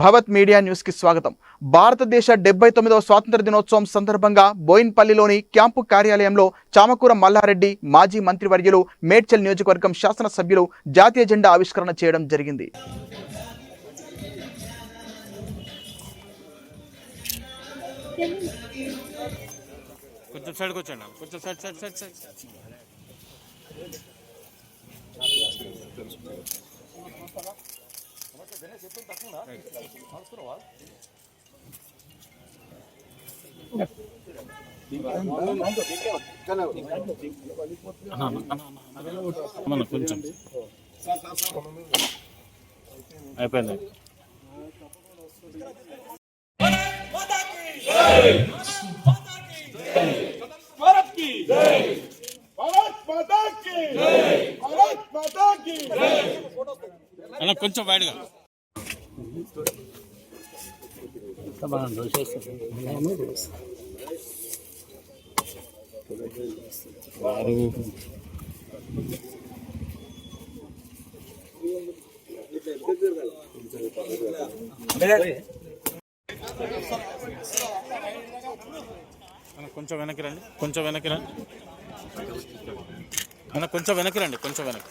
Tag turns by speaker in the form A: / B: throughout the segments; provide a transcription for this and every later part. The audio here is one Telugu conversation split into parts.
A: భవత్ మీడియా న్యూస్కి స్వాగతం. భారతదేశ డెబ్బై తొమ్మిదవ స్వాతంత్ర దినోత్సవం సందర్భంగా బోయిన్పల్లిలోని క్యాంపు కార్యాలయంలో చామకూర మల్లారెడ్డి మాజీ మంత్రివర్యులు మేడ్చల్ నియోజకవర్గం శాసనసభ్యులు జాతీయ జెండా ఆవిష్కరణ చేయడం జరిగింది.
B: కొంచెం కొంచెం సైడ్ సైడ్ సైడ్ సైడ్. కొంచెం. అయిపోయింది. అన్న కొంచెం వైడ్గా అన్న కొంచెం వెనక్కి రండి. కొంచెం వెనక్కి. రండి అన్న కొంచెం వెనక్కి రండి. కొంచెం వెనక్కి.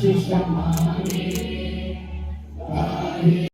B: 是什么？